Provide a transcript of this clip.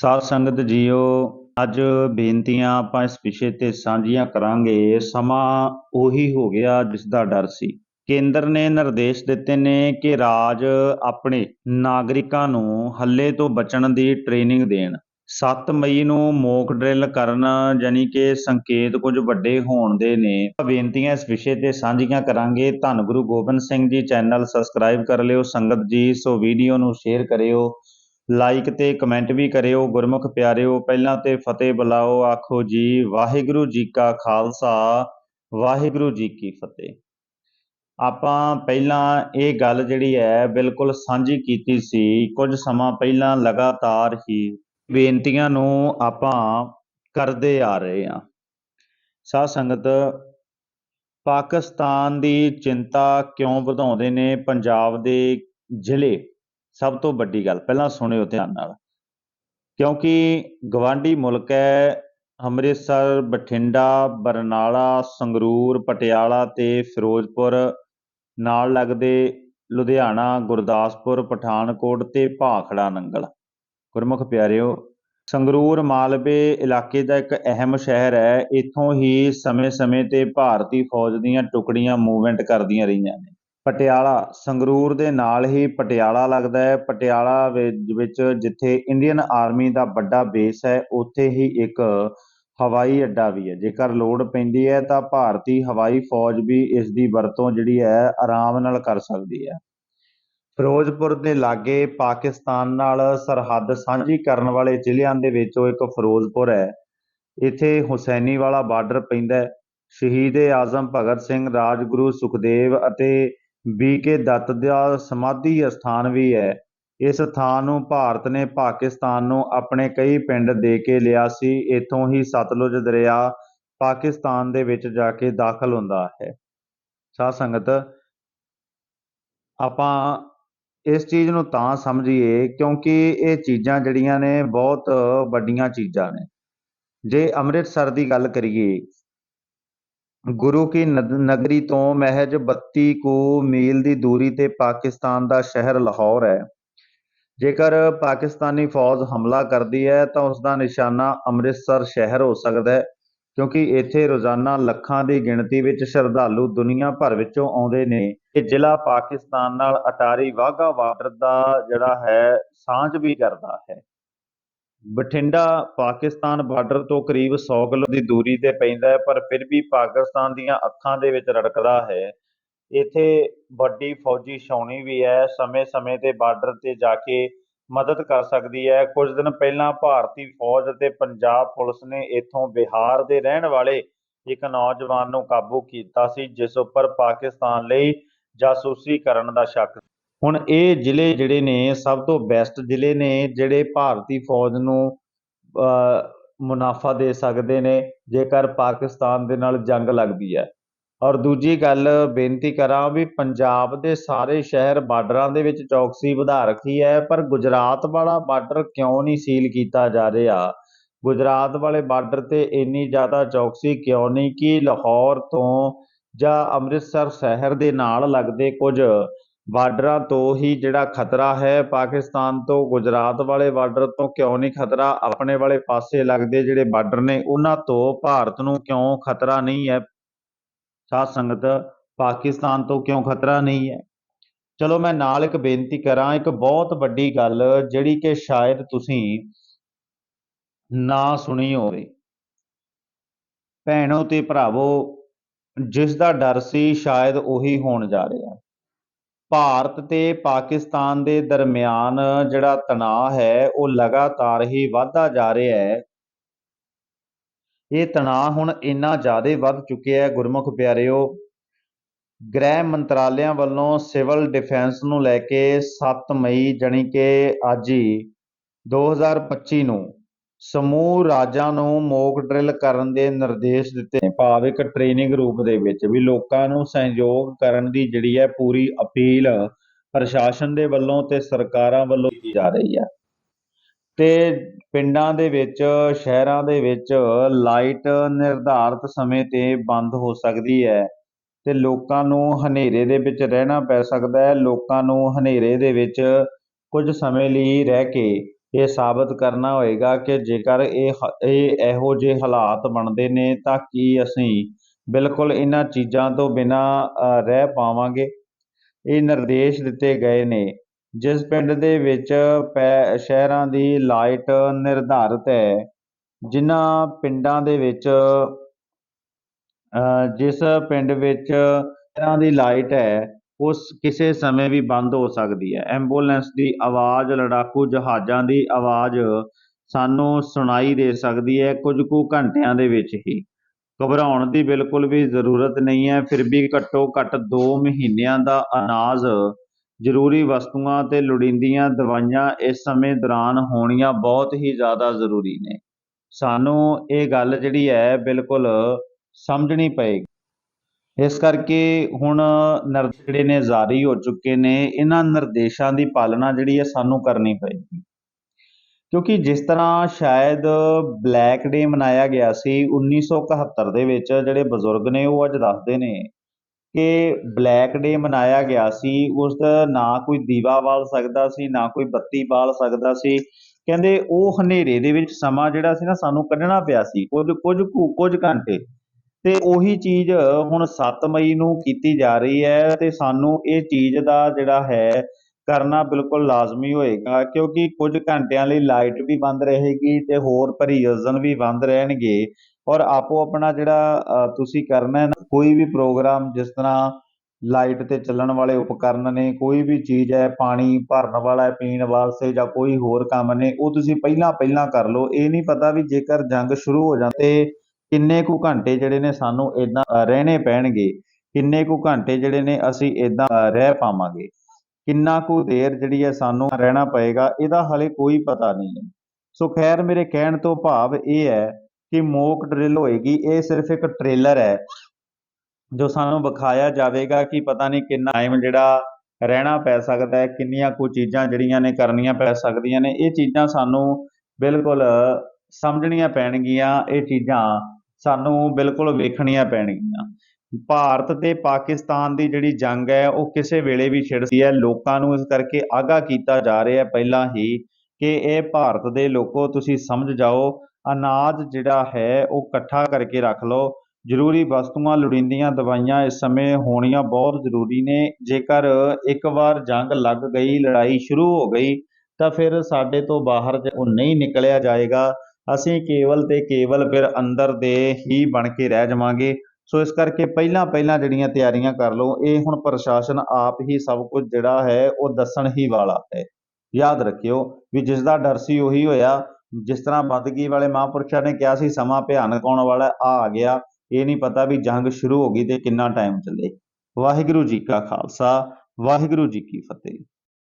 ਸਾਧ ਸੰਗਤ ਜੀਓ, ਅੱਜ ਬੇਨਤੀਆਂ ਆਪਾਂ ਇਸ ਵਿਸ਼ੇ ਤੇ ਸਾਂਝੀਆਂ ਕਰਾਂਗੇ। ਸਮਾਂ ਉਹੀ ਹੋ ਗਿਆ ਜਿਸ ਦਾ ਡਰ ਸੀ। ਕੇਂਦਰ ਨੇ ਨਿਰਦੇਸ਼ ਦਿੱਤੇ ਨੇ ਕਿ ਰਾਜ ਆਪਣੇ ਨਾਗਰਿਕਾਂ ਨੂੰ ਹੱਲੇ ਤੋਂ ਬਚਣ ਦੀ ਟ੍ਰੇਨਿੰਗ ਦੇਣ। 7 ਮਈ ਨੂੰ ਮੋਕ ਡਰਿਲ ਕਰਨ ਜਾਨੀ ਕਿ ਸੰਕੇਤ ਕੁਝ ਵੱਡੇ ਹੋਣ ਦੇ ਨੇ। ਬੇਨਤੀਆਂ ਇਸ ਵਿਸ਼ੇ ਤੇ ਸਾਂਝੀਆਂ ਕਰਾਂਗੇ। ਧੰਨ ਗੁਰੂ ਗੋਬਿੰਦ ਸਿੰਘ ਜੀ, ਚੈਨਲ ਸਬਸਕ੍ਰਾਈਬ ਕਰ ਲਿਓ। ਸੰਗਤ ਜੀ, ਸੋ ਵੀਡੀਓ ਨੂੰ ਸ਼ੇਅਰ ਕਰਿਓ। ਲਾਈਕ ਤੇ ਕਮੈਂਟ ਵੀ ਕਰਿਓ, ਗੁਰਮੁਖ ਪਿਆਰਿਓ, ਪਹਿਲਾਂ ਤੇ ਫਤਿਹ ਬੁਲਾਓ, ਆਖੋ ਜੀ, ਵਾਹਿਗੁਰੂ ਜੀ ਕਾ ਖਾਲਸਾ, ਵਾਹਿਗੁਰੂ ਜੀ ਕੀ ਫਤਿਹ। ਆਪਾਂ ਪਹਿਲਾਂ ਇਹ ਗੱਲ ਜਿਹੜੀ ਹੈ, ਬਿਲਕੁਲ ਸਾਂਝੀ ਕੀਤੀ ਸੀ, ਕੁਝ ਸਮਾਂ ਪਹਿਲਾਂ ਲਗਾਤਾਰ ਹੀ ਬੇਨਤੀਆਂ ਨੂੰ ਆਪਾਂ ਕਰਦੇ ਆ ਰਹੇ ਹਾਂ। ਸਾਧ ਸੰਗਤ, ਪਾਕਿਸਤਾਨ ਦੀ ਚਿੰਤਾ ਕਿਉਂ ਵਧਾਉਂਦੇ ਨੇ ਪੰਜਾਬ ਦੇ ਜ਼ਿਲ੍ਹੇ? ਸਭ ਤੋਂ ਵੱਡੀ ਗੱਲ, ਪਹਿਲਾਂ ਸੁਣਿਓ ਧਿਆਨ ਨਾਲ। ਕਿਉਂਕਿ ਗਵਾਂਢੀ ਮੁਲਕ ਹੈ, ਅੰਮ੍ਰਿਤਸਰ, ਬਠਿੰਡਾ, ਬਰਨਾਲਾ, ਸੰਗਰੂਰ, ਪਟਿਆਲਾ ਤੇ ਫਿਰੋਜ਼ਪੁਰ, ਨਾਲ ਲੱਗਦੇ ਲੁਧਿਆਣਾ, ਗੁਰਦਾਸਪੁਰ, ਪਠਾਨਕੋਟ ਤੇ ਭਾਖੜਾ ਨੰਗਲ। ਗੁਰਮੁਖ ਪਿਆਰਿਓ, ਸੰਗਰੂਰ ਮਾਲਵੇ ਇਲਾਕੇ ਦਾ ਇੱਕ ਅਹਿਮ ਸ਼ਹਿਰ ਹੈ, ਇੱਥੋਂ ਹੀ ਸਮੇਂ-ਸਮੇਂ ਤੇ ਭਾਰਤੀ ਫੌਜ ਦੀਆਂ ਟੁਕੜੀਆਂ ਮੂਵਮੈਂਟ ਕਰਦੀਆਂ ਰਹੀਆਂ ਨੇ। ਪਟਿਆਲਾ, ਸੰਗਰੂਰ ਦੇ ਨਾਲ ਹੀ ਪਟਿਆਲਾ ਲੱਗਦਾ ਹੈ। ਪਟਿਆਲਾ ਵਿੱਚ ਜਿੱਥੇ ਇੰਡੀਅਨ ਆਰਮੀ ਦਾ ਵੱਡਾ ਬੇਸ ਹੈ, ਉੱਥੇ ਹੀ ਇੱਕ ਹਵਾਈ ਅੱਡਾ ਵੀ ਹੈ। ਜੇਕਰ ਲੋੜ ਪੈਂਦੀ ਹੈ ਤਾਂ ਭਾਰਤੀ ਹਵਾਈ ਫੌਜ ਵੀ ਇਸ ਦੀ ਵਰਤੋਂ ਜਿਹੜੀ ਹੈ, ਆਰਾਮ ਨਾਲ ਕਰ ਸਕਦੀ ਹੈ। ਫਿਰੋਜ਼ਪੁਰ ਦੇ ਲਾਗੇ ਪਾਕਿਸਤਾਨ ਨਾਲ ਸਰਹੱਦ ਸਾਂਝੀ ਕਰਨ ਵਾਲੇ ਜ਼ਿਲ੍ਹਿਆਂ ਦੇ ਵਿੱਚੋਂ ਇੱਕ ਫਿਰੋਜ਼ਪੁਰ ਹੈ। ਇੱਥੇ ਹੁਸੈਨੀ ਵਾਲਾ ਬਾਰਡਰ ਪੈਂਦਾ ਹੈ। ਸ਼ਹੀਦ ਆਜ਼ਮ ਭਗਤ ਸਿੰਘ, ਰਾਜਗੁਰੂ ਸੁਖਦੇਵ ਅਤੇ ਬੀਕੇ ਦੱਤ ਦਾ ਸਮਾਧੀ ਅਸਥਾਨ ਵੀ ਹੈ। ਇਸ ਥਾਂ ਨੂੰ ਭਾਰਤ ਨੇ ਪਾਕਿਸਤਾਨ ਨੂੰ ਆਪਣੇ ਕਈ ਪਿੰਡ ਦੇ ਕੇ ਲਿਆ ਸੀ। ਇੱਥੋਂ ਹੀ ਸਤਲੁਜ ਦਰਿਆ ਪਾਕਿਸਤਾਨ ਦੇ ਵਿੱਚ ਜਾ ਕੇ ਦਾਖਲ ਹੁੰਦਾ ਹੈ। ਸਾਧ ਸੰਗਤ, ਆਪਾਂ ਇਸ ਚੀਜ਼ ਨੂੰ ਤਾਂ ਸਮਝੀਏ ਕਿਉਂਕਿ ਇਹ ਚੀਜ਼ਾਂ ਜਿਹੜੀਆਂ ਨੇ ਬਹੁਤ ਵੱਡੀਆਂ ਚੀਜ਼ਾਂ ਨੇ। ਜੇ ਅੰਮ੍ਰਿਤਸਰ ਦੀ ਗੱਲ ਕਰੀਏ ਗੁਰੂ ਕੀ ਨਗਰੀ ਤੋਂ ਮਹਿਜ 32 ਕੁ ਮੀਲ ਦੀ ਦੂਰੀ ਤੇ ਪਾਕਿਸਤਾਨ ਦਾ ਸ਼ਹਿਰ ਲਾਹੌਰ ਹੈ। ਜੇਕਰ ਪਾਕਿਸਤਾਨੀ ਫੌਜ ਹਮਲਾ ਕਰਦੀ ਹੈ, ਤਾਂ ਉਸ ਦਾ ਨਿਸ਼ਾਨਾ ਅੰਮ੍ਰਿਤਸਰ ਸ਼ਹਿਰ ਹੋ ਸਕਦਾ ਹੈ, ਕਿਉਂਕਿ ਇੱਥੇ ਰੋਜ਼ਾਨਾ ਲੱਖਾਂ ਦੀ ਗਿਣਤੀ ਵਿੱਚ ਸ਼ਰਧਾਲੂ ਦੁਨੀਆ ਭਰ ਵਿੱਚੋਂ ਆਉਂਦੇ ਨੇ। ਇਹ ਜ਼ਿਲ੍ਹਾ ਪਾਕਿਸਤਾਨ ਨਾਲ ਅਟਾਰੀ ਵਾਹਗਾ ਬਾਰਡਰ ਦਾ ਜਿਹੜਾ ਹੈ, ਸਾਂਝ ਵੀ ਕਰਦਾ ਹੈ। ਬਠਿੰਡਾ ਪਾਕਿਸਤਾਨ ਬਾਰਡਰ ਤੋਂ ਕਰੀਬ 100 ਕਿਲੋ ਦੀ ਦੂਰੀ ਤੇ ਪੈਂਦਾ ਹੈ, ਪਰ ਫਿਰ ਵੀ ਪਾਕਿਸਤਾਨ ਦੀਆਂ ਅੱਖਾਂ ਦੇ ਵਿੱਚ ਰੜਕਦਾ ਹੈ। ਇੱਥੇ ਵੱਡੀ ਫੌਜੀ ਛਾਉਣੀ ਵੀ ਹੈ, ਸਮੇਂ-ਸਮੇਂ ਤੇ ਬਾਰਡਰ ਤੇ ਜਾ ਕੇ ਮਦਦ ਕਰ ਸਕਦੀ ਹੈ। ਕੁਝ ਦਿਨ ਪਹਿਲਾਂ ਭਾਰਤੀ ਫੌਜ ਅਤੇ ਪੰਜਾਬ ਪੁਲਿਸ ਨੇ ਇੱਥੋਂ ਬਿਹਾਰ ਦੇ ਰਹਿਣ ਵਾਲੇ ਇੱਕ ਨੌਜਵਾਨ ਨੂੰ ਕਾਬੂ ਕੀਤਾ ਸੀ, ਜਿਸ ਉੱਪਰ ਪਾਕਿਸਤਾਨ ਲਈ ਜਾਸੂਸੀ ਕਰਨ ਦਾ ਸ਼ੱਕ ਹੁਣ ਇਹ ਜ਼ਿਲ੍ਹੇ ਜਿਹੜੇ ਨੇ, ਸਭ ਤੋਂ ਬੈਸਟ ਜ਼ਿਲ੍ਹੇ ਨੇ, ਜਿਹੜੇ ਭਾਰਤੀ ਫੌਜ ਨੂੰ ਮੁਨਾਫਾ ਦੇ ਸਕਦੇ ਨੇ, ਜੇਕਰ ਪਾਕਿਸਤਾਨ ਦੇ ਨਾਲ ਜੰਗ ਲੱਗਦੀ ਹੈ। ਔਰ ਦੂਜੀ ਗੱਲ, ਬੇਨਤੀ ਕਰਾਂ ਵੀ ਪੰਜਾਬ ਦੇ ਸਾਰੇ ਸ਼ਹਿਰ ਬਾਰਡਰਾਂ ਦੇ ਵਿੱਚ ਚੌਕਸੀ ਵਧਾ ਰੱਖੀ ਹੈ, ਪਰ ਗੁਜਰਾਤ ਵਾਲਾ ਬਾਰਡਰ ਕਿਉਂ ਨਹੀਂ ਸੀਲ ਕੀਤਾ ਜਾ ਰਿਹਾ? ਗੁਜਰਾਤ ਵਾਲੇ ਬਾਰਡਰ ਤੇ ਇੰਨੀ ਜ਼ਿਆਦਾ ਚੌਕਸੀ ਕਿਉਂ ਨਹੀਂ? ਕਿ ਲਾਹੌਰ ਤੋਂ ਜਾਂ ਅੰਮ੍ਰਿਤਸਰ ਸ਼ਹਿਰ ਦੇ ਨਾਲ ਲੱਗਦੇ ਕੁਝ ਬਾਰਡਰਾਂ ਤੋਂ ਹੀ ਜਿਹੜਾ ਖਤਰਾ ਹੈ, ਪਾਕਿਸਤਾਨ ਤੋਂ ਗੁਜਰਾਤ ਵਾਲੇ ਬਾਰਡਰ ਤੋਂ ਕਿਉਂ ਨਹੀਂ ਖਤਰਾ? ਆਪਣੇ ਵਾਲੇ ਪਾਸੇ ਲੱਗਦੇ ਜਿਹੜੇ ਬਾਰਡਰ ਨੇ, ਉਹਨਾਂ ਤੋਂ ਭਾਰਤ ਨੂੰ ਕਿਉਂ ਖਤਰਾ ਨਹੀਂ ਹੈ? ਸਾਧ ਸੰਗਤ, ਪਾਕਿਸਤਾਨ ਤੋਂ ਕਿਉਂ ਖਤਰਾ ਨਹੀਂ ਹੈ? ਚਲੋ ਮੈਂ ਨਾਲ ਇੱਕ ਬੇਨਤੀ ਕਰਾਂ, ਇੱਕ ਬਹੁਤ ਵੱਡੀ ਗੱਲ ਜਿਹੜੀ ਕਿ ਸ਼ਾਇਦ ਤੁਸੀਂ ਨਾ ਸੁਣੀ ਹੋਵੇ। ਭੈਣੋ ਤੇ ਭਰਾਵੋ, ਜਿਸ ਦਾ ਡਰ ਸੀ, ਸ਼ਾਇਦ ਉਹੀ ਹੋਣ ਜਾ ਰਿਹਾ। ਭਾਰਤ ਤੇ ਪਾਕਿਸਤਾਨ ਦੇ ਦਰਮਿਆਨ ਜਿਹੜਾ ਤਣਾਅ ਹੈ, ਉਹ ਲਗਾਤਾਰ ਹੀ ਵਧਦਾ ਜਾ ਰਿਹਾ ਹੈ। ਇਹ ਤਣਾਅ ਹੁਣ ਇੰਨਾ ਜ਼ਿਆਦਾ ਵੱਧ ਚੁੱਕਿਆ ਹੈ, ਗੁਰਮੁਖ ਪਿਆਰਿਓ। ਗ੍ਰਹਿ ਮੰਤਰਾਲਿਆਂ ਵੱਲੋਂ ਸਿਵਲ ਡਿਫੈਂਸ ਨੂੰ ਲੈ ਕੇ 7 ਮਈ ਜਣੀ ਕਿ ਅੱਜ ਹੀ 2025 ਨੂੰ ਸਮੂਹ ਰਾਜਾਂ ਨੂੰ ਮੋਕ ਡਰਿਲ ਕਰਨ ਦੇ ਨਿਰਦੇਸ਼ ਦਿੱਤੇ। ਨੇ ਭਾਵ ਇੱਕ ਟ੍ਰੇਨਿੰਗ ਰੂਪ ਦੇ ਵਿੱਚ ਵੀ ਲੋਕਾਂ ਨੂੰ ਸਹਿਯੋਗ ਕਰਨ ਦੀ ਜਿਹੜੀ ਹੈ ਪੂਰੀ ਅਪੀਲ ਪ੍ਰਸ਼ਾਸਨ ਦੇ ਵੱਲੋਂ ਤੇ ਸਰਕਾਰਾਂ ਵੱਲੋਂ ਕੀਤੀ ਜਾ ਰਹੀ ਹੈ। ਤੇ ਪਿੰਡਾਂ ਦੇ ਵਿੱਚ, ਸ਼ਹਿਰਾਂ ਦੇ ਵਿੱਚ ਲਾਈਟ ਨਿਰਧਾਰਤ ਸਮੇਂ ਤੇ ਬੰਦ ਹੋ ਸਕਦੀ ਹੈ ਤੇ ਲੋਕਾਂ ਨੂੰ ਹਨੇਰੇ ਦੇ ਵਿੱਚ ਰਹਿਣਾ ਪੈ ਸਕਦਾ ਹੈ। ਲੋਕਾਂ ਨੂੰ ਹਨੇਰੇ ਦੇ ਵਿੱਚ ਕੁਝ ਸਮੇਂ ਲਈ ਰਹਿ ਕੇ ਇਹ ਸਾਬਤ ਕਰਨਾ ਹੋਏਗਾ ਕਿ ਜੇਕਰ ਇਹ ਹ, ਇਹ ਇਹੋ ਜਿਹੇ ਹਾਲਾਤ ਬਣਦੇ ਨੇ ਤਾਂ ਕੀ ਅਸੀਂ ਬਿਲਕੁਲ ਇਹਨਾਂ ਚੀਜ਼ਾਂ ਤੋਂ ਬਿਨਾਂ ਰਹਿ ਪਾਵਾਂਗੇ? ਇਹ ਨਿਰਦੇਸ਼ ਦਿੱਤੇ ਗਏ ਨੇ। ਜਿਸ ਪਿੰਡ ਦੇ ਵਿੱਚ ਪੈ, ਸ਼ਹਿਰਾਂ ਦੀ ਲਾਈਟ ਨਿਰਧਾਰਤ ਹੈ, ਜਿਨ੍ਹਾਂ ਪਿੰਡਾਂ ਦੇ ਵਿੱਚ ਜਿਸ ਪਿੰਡ ਵਿੱਚ ਸ਼ਹਿਰਾਂ ਦੀ ਲਾਈਟ ਹੈ ਉਸ ਕਿਸੇ ਸਮੇਂ ਵੀ ਬੰਦ ਹੋ ਸਕਦੀ ਹੈ। ਐਂਬੂਲੈਂਸ ਦੀ ਆਵਾਜ਼, ਲੜਾਕੂ ਜਹਾਜ਼ਾਂ ਦੀ ਆਵਾਜ਼ ਸਾਨੂੰ ਸੁਣਾਈ ਦੇ ਸਕਦੀ ਹੈ ਕੁਝ ਕੁ ਘੰਟਿਆਂ ਦੇ ਵਿੱਚ ਹੀ। ਘਬਰਾਉਣ ਦੀ ਬਿਲਕੁਲ ਵੀ ਜ਼ਰੂਰਤ ਨਹੀਂ ਹੈ। ਫਿਰ ਵੀ ਘੱਟੋ ਘੱਟ 2 ਮਹੀਨਿਆਂ ਦਾ ਅਨਾਜ, ਜ਼ਰੂਰੀ ਵਸਤੂਆਂ ਤੇ ਲੋੜੀਂਦੀਆਂ ਦਵਾਈਆਂ ਇਸ ਸਮੇਂ ਦੌਰਾਨ ਹੋਣੀਆਂ ਬਹੁਤ ਹੀ ਜ਼ਿਆਦਾ ਜ਼ਰੂਰੀ ਨੇ। ਸਾਨੂੰ ਇਹ ਗੱਲ ਜਿਹੜੀ ਹੈ ਬਿਲਕੁਲ ਸਮਝਣੀ ਪਏਗੀ। ਇਸ ਕਰਕੇ ਹੁਣ ਨਿਰਦੇਸ਼ ਜਿਹੜੇ ਨੇ ਜਾਰੀ ਹੋ ਚੁੱਕੇ ਨੇ, ਇਹਨਾਂ ਨਿਰਦੇਸ਼ਾਂ ਦੀ ਪਾਲਣਾ ਜਿਹੜੀ ਹੈ ਸਾਨੂੰ ਕਰਨੀ ਪਏਗੀ। ਕਿਉਂਕਿ ਜਿਸ ਤਰ੍ਹਾਂ ਸ਼ਾਇਦ ਬਲੈਕ ਡੇ ਮਨਾਇਆ ਗਿਆ ਸੀ 1971 ਦੇ ਵਿੱਚ ਜਿਹੜੇ ਬਜ਼ੁਰਗ ਨੇ, ਉਹ ਅੱਜ ਦੱਸਦੇ ਨੇ ਕਿ ਬਲੈਕ ਡੇ ਮਨਾਇਆ ਗਿਆ ਸੀ, ਉਸ ਦਾ ਨਾ ਕੋਈ ਦੀਵਾ ਬਾਲ ਸਕਦਾ ਸੀ, ਨਾ ਕੋਈ ਬੱਤੀ ਬਾਲ ਸਕਦਾ ਸੀ। ਕਹਿੰਦੇ ਉਹ ਹਨੇਰੇ ਦੇ ਵਿੱਚ ਸਮਾਂ ਜਿਹੜਾ ਸੀ ਨਾ, ਸਾਨੂੰ ਕੱਢਣਾ ਪਿਆ ਸੀ। ਕੁਝ ਕੁਝ ਕੁ- ਕੁਝ ਘੰਟੇ ਤੇ ਉਹੀ ਚੀਜ਼ ਹੁਣ 7 ਮਈ ਨੂੰ ਕੀਤੀ ਜਾ ਰਹੀ ਹੈ ਤੇ ਸਾਨੂੰ ਇਹ ਚੀਜ਼ ਦਾ ਜਿਹੜਾ ਹੈ ਕਰਨਾ ਬਿਲਕੁਲ ਲਾਜ਼ਮੀ ਹੋਏਗਾ, ਕਿਉਂਕਿ ਕੁਝ ਘੰਟਿਆਂ ਲਈ ਲਾਈਟ ਵੀ ਬੰਦ ਰਹੇਗੀ ਤੇ ਹੋਰ ਪ੍ਰਯੋਜਨ ਵੀ ਬੰਦ ਰਹਿਣਗੇ ਔਰ ਆਪੋ ਆਪਣਾ ਜਿਹੜਾ ਤੁਸੀਂ ਕਰਨਾ ਹੈ ਕੋਈ ਵੀ ਪ੍ਰੋਗਰਾਮ ਜਿਸ ਤਰ੍ਹਾਂ ਲਾਈਟ ਤੇ ਚੱਲਣ ਵਾਲੇ ਉਪਕਰਨ ਨੇ, ਕੋਈ ਵੀ ਚੀਜ਼ ਹੈ, ਪਾਣੀ ਭਰਨ ਵਾਲਾ ਹੈ, ਪੀਣ ਵਾਸਤੇ ਜਾਂ ਕੋਈ ਹੋਰ ਕੰਮ ਨੇ, ਉਹ ਤੁਸੀਂ ਪਹਿਲਾਂ ਪਹਿਲਾਂ ਕਰ ਲਓ, ਇਹ ਨਹੀਂ ਪਤਾ ਵੀ ਜੇਕਰ ਜੰਗ ਸ਼ੁਰੂ ਹੋ ਜਾਂਦੇ ਕਿੰਨੇ ਕੁ ਘੰਟੇ ਜਿਹੜੇ ਨੇ ਸਾਨੂੰ ਇਦਾਂ ਰਹਿਣੇ ਪੈਣਗੇ? ਕਿੰਨੇ ਕੁ ਘੰਟੇ ਜਿਹੜੇ ਨੇ ਅਸੀਂ ਇਦਾਂ ਰਹਿ ਪਾਵਾਂਗੇ? ਕਿੰਨਾ ਕੁ ਦੇਰ ਜਿਹੜੀ ਹੈ ਸਾਨੂੰ ਰਹਿਣਾ ਪਏਗਾ, ਇਹਦਾ ਹਲੇ ਕੋਈ ਪਤਾ ਨਹੀਂ ਹੈ। ਸੋ ਖੈਰ, ਮੇਰੇ ਕਹਿਣ ਤੋਂ ਭਾਵ ਇਹ ਹੈ ਕਿ ਮੋਕ ਡਰਿਲ ਹੋਏਗੀ। ਇਹ ਸਿਰਫ ਇੱਕ ਟ੍ਰੇਲਰ ਹੈ, ਜੋ ਸਾਨੂੰ ਵਿਖਾਇਆ ਜਾਵੇਗਾ ਕਿ ਪਤਾ ਨਹੀਂ ਕਿੰਨਾ ਟਾਈਮ ਜਿਹੜਾ ਰਹਿਣਾ ਪੈ ਸਕਦਾ ਹੈ, ਕਿੰਨੀਆਂ ਕੁ ਚੀਜ਼ਾਂ ਜਿਹੜੀਆਂ ਨੇ ਕਰਨੀਆਂ ਪੈ ਸਕਦੀਆਂ ਨੇ। ਇਹ ਚੀਜ਼ਾਂ ਸਾਨੂੰ ਬਿਲਕੁਲ ਸਮਝਣੀਆਂ ਪੈਣਗੀਆਂ, ਇਹ ਚੀਜ਼ਾਂ ਸਾਨੂੰ ਬਿਲਕੁਲ ਵੇਖਣੀਆਂ ਪੈਣਗੀਆਂ। ਭਾਰਤ ਤੇ ਪਾਕਿਸਤਾਨ ਦੀ ਜਿਹੜੀ ਜੰਗ ਹੈ, ਉਹ ਕਿਸੇ ਵੇਲੇ ਵੀ ਛਿੜਦੀ ਹੈ। ਲੋਕਾਂ ਨੂੰ ਇਸ ਕਰਕੇ ਆਗਾਹ ਕੀਤਾ ਜਾ ਰਿਹਾ ਪਹਿਲਾਂ ਹੀ ਕਿ ਇਹ ਭਾਰਤ ਦੇ ਲੋਕੋ, ਤੁਸੀਂ ਸਮਝ ਜਾਓ, ਅਨਾਜ ਜਿਹੜਾ ਹੈ, ਉਹ ਇਕੱਠਾ ਕਰਕੇ ਰੱਖ ਲਓ। ਜ਼ਰੂਰੀ ਵਸਤੂਆਂ, ਲੋੜੀਂਦੀਆਂ ਦਵਾਈਆਂ ਇਸ ਸਮੇਂ ਹੋਣੀਆਂ ਬਹੁਤ ਜ਼ਰੂਰੀ ਨੇ। ਜੇਕਰ ਇੱਕ ਵਾਰ ਜੰਗ ਲੱਗ ਗਈ, ਲੜਾਈ ਸ਼ੁਰੂ ਹੋ ਗਈ, ਤਾਂ ਫਿਰ ਸਾਡੇ ਤੋਂ ਬਾਹਰ ਉਹ ਨਹੀਂ ਨਿਕਲਿਆ ਜਾਏਗਾ ਅਸੀਂ ਕੇਵਲ ਤੇ ਕੇਵਲ ਫਿਰ ਅੰਦਰ ਦੇ ਹੀ ਬਣ ਕੇ ਰਹਿ ਜਾਵਾਂਗੇ। ਸੋ ਇਸ ਕਰਕੇ ਪਹਿਲਾਂ ਪਹਿਲਾਂ ਜਿਹੜੀਆਂ ਤਿਆਰੀਆਂ ਕਰ ਲਓ, ਇਹ ਹੁਣ ਪ੍ਰਸ਼ਾਸਨ ਆਪ ਹੀ ਸਭ ਕੁਝ ਜਿਹੜਾ ਹੈ, ਉਹ ਦੱਸਣ ਹੀ ਵਾਲਾ ਹੈ। ਯਾਦ ਰੱਖਿਓ ਵੀ ਜਿਸ ਦਾ ਡਰ ਸੀ ਉਹੀ ਹੋਇਆ। ਜਿਸ ਤਰ੍ਹਾਂ ਬੰਦਗੀ ਵਾਲੇ ਮਹਾਂਪੁਰਸ਼ਾਂ ਨੇ ਕਿਹਾ ਸੀ, ਸਮਾਂ ਭਿਆਨਕ ਆਉਣ ਵਾਲਾ ਆ ਆ ਗਿਆ। ਇਹ ਨਹੀਂ ਪਤਾ ਵੀ ਜੰਗ ਸ਼ੁਰੂ ਹੋ ਗਈ ਤੇ ਕਿੰਨਾ ਟਾਈਮ ਚੱਲੇ। ਵਾਹਿਗੁਰੂ ਜੀ ਕਾ ਖਾਲਸਾ, ਵਾਹਿਗੁਰੂ ਜੀ ਕੀ ਫਤਿਹ।